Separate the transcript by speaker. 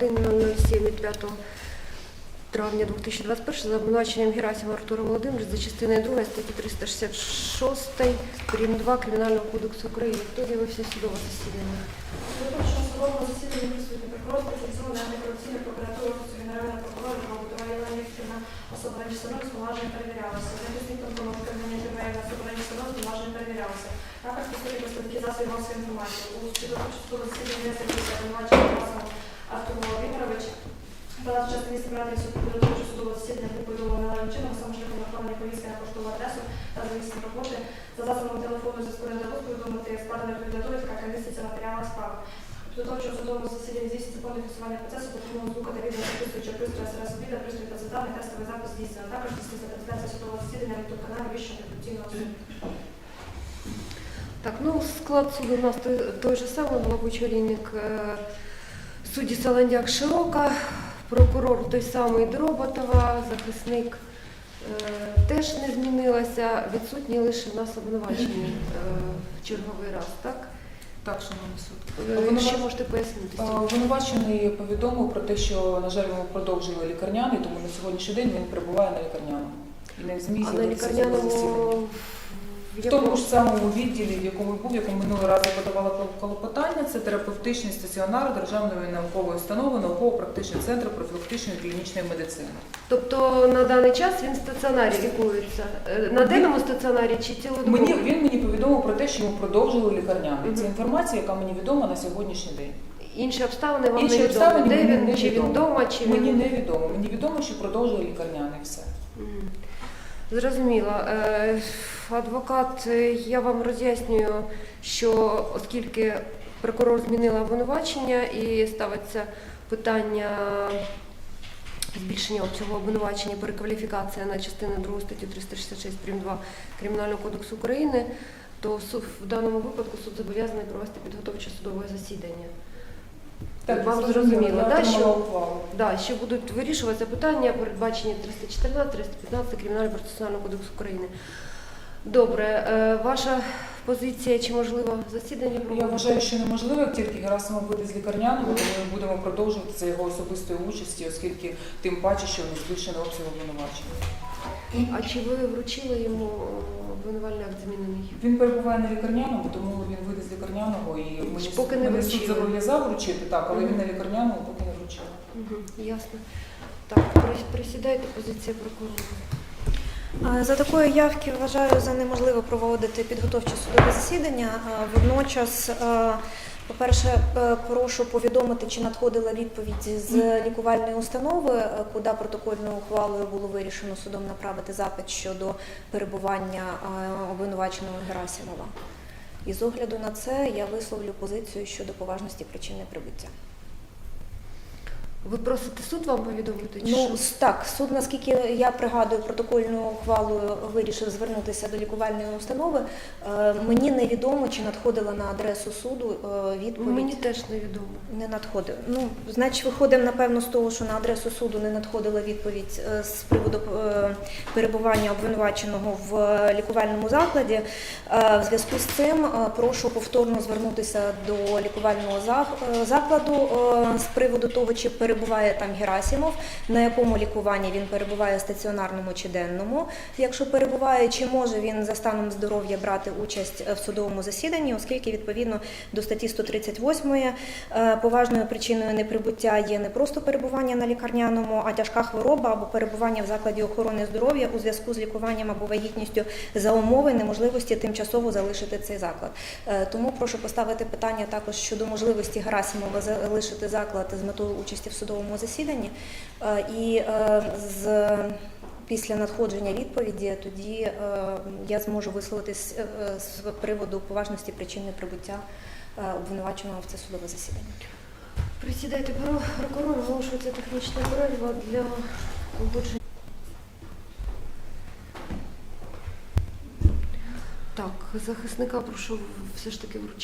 Speaker 1: 1.007 від 5 травня 2021 за обвинуваченням Герасимова Артура Володимировича за частиною 2 статті 366 прим. 2 Кримінального кодексу України. Хто з'явився судове засідання?
Speaker 2: Судового засідання присутні прокурор, спеціалізований антикорупційна прокуратура Генерального особа раніше поважно перевірялася. Захисник контролю керування ТВ особа раніше поважно перевірялася. Також присутні представники засобів масової інформації. У підготовчому судового засідання внесли після обвинувачення Герасимова Артур Володимирович. Палат частини збирати суд підготовчого судового засідання повідомлено належним чином, саме шляхом направлення повістки на поштову адресу та за місцем роботи за засобами телефону зв'язку не дадуть повідомити складеної кандидатури, яка міститься в матеріалах справи. Підготовчого судового засідання здійснюється повне фіксування процесу, допомогою звука та відео записуючи пристрою СРС обіда, пристрій та задавний тестовий запис здійснено. Також здійснюється трансляція судового засідання на youtube каналі Вищого антикорупційного суду.
Speaker 1: Так, ну склад суду у нас той, же самий, мабуть, чоловік е, судді Саландяк Широка, прокурор той самий Дроботова, захисник е, теж не змінилася, відсутні лише в нас обвинувачені е, в черговий раз, так?
Speaker 3: Так, шановний суд.
Speaker 1: Е,
Speaker 3: Обвинува-
Speaker 1: можете пояснити?
Speaker 3: Обвинувачений повідомив про те, що, на жаль, йому продовжили лікарняний, тому на сьогоднішній день він перебуває на лікарняному. І не зміг
Speaker 1: А на лікарняному в
Speaker 3: тому ж самому відділі, в якому був, в якому минулий раз я подавала клопотання, це терапевтичний стаціонар Державної наукової установи, науково-практичний центр профілактичної клінічної медицини.
Speaker 1: Тобто на даний час він в стаціонарі лікується. Е, На денному стаціонарі чи цілодобово?
Speaker 3: Мені він мені повідомив про те, що йому продовжили лікарняний. Це інформація, яка мені відома на сьогоднішній день.
Speaker 1: Інші обставини вам
Speaker 3: Інші
Speaker 1: не відомо.
Speaker 3: обставини
Speaker 1: Де він?
Speaker 3: не
Speaker 1: Чи він вдома, чи
Speaker 3: Мені
Speaker 1: він...
Speaker 3: не відомо. Мені відомо, що продовжили лікарняний все.
Speaker 1: Зрозуміло. Е, Адвокат, е, я вам роз'яснюю, що оскільки прокурор змінила обвинувачення і ставиться питання збільшення обсягу обвинувачення, перекваліфікація на частину 2 статті 366 прим. 2 Кримінального кодексу України, то в даному випадку суд зобов'язаний провести підготовче судове засідання. Вам зрозуміло, да, що- Да, ще будуть вирішуватися питання, передбачені 314, 315 Кримінального процесуального кодексу України. Добре, е, ваша позиція чи можливо засідання
Speaker 3: Я вважаю, що неможливо, як тільки Герасимов вийде з лікарняного, то ми будемо продовжувати за його особистої участі, оскільки тим паче, що не збільшено обсяг обвинувачення.
Speaker 1: А чи ви вручили йому обвинувальний акт змінений?
Speaker 3: Він перебуває на лікарняному, тому він вийде з лікарняного і мені,
Speaker 1: Поки не
Speaker 3: мене суд зобов'язав вручити, так, але він
Speaker 1: Мгм.
Speaker 3: на лікарняному поки не вручив.
Speaker 1: Угу, ясно. Так, присідайте позиція прокурора.
Speaker 2: За такої явки вважаю за неможливо проводити підготовче судове засідання. Водночас, по-перше, е, прошу повідомити, чи надходила відповідь з лікувальної установи, е, куди протокольною ухвалою було вирішено судом направити запит щодо перебування обвинуваченого Герасимова. І з огляду на це я висловлю позицію щодо поважності причини прибуття.
Speaker 1: Ви просите суд вам повідомити? Чи
Speaker 2: Ну
Speaker 1: що?
Speaker 2: так, суд, наскільки я пригадую, протокольною ухвалою вирішив звернутися до лікувальної установи. Е, Мені невідомо, чи надходила на адресу суду е, відповідь.
Speaker 1: Мені теж невідомо.
Speaker 2: Не надходив. Ну, значить, виходимо напевно з того, що на адресу суду не надходила відповідь е, з приводу е, перебування обвинуваченого в е, лікувальному закладі. Е, В зв'язку з цим е, прошу повторно звернутися до лікувального е, закладу е, з приводу того, чи перебуває там Герасимов, на якому лікуванні він перебуває стаціонарному чи денному. Якщо перебуває, чи може він за станом здоров'я брати участь в судовому засіданні, оскільки відповідно до статті 138 е, поважною причиною неприбуття є не просто перебування на лікарняному, а тяжка хвороба або перебування в закладі охорони здоров'я у зв'язку з лікуванням або вагітністю за умови неможливості тимчасово залишити цей заклад. Е, Тому прошу поставити питання також щодо можливості Герасимова залишити заклад з метою участі в судовому засіданні. Е, І е, з Після надходження відповіді тоді е, я зможу висловитись з приводу поважності причини прибуття обвинуваченого в це судове засідання.
Speaker 1: Присідайте, Про- прокурор, оголошується технічна перерва для погодження. Так, захисника прошу все ж таки вручити.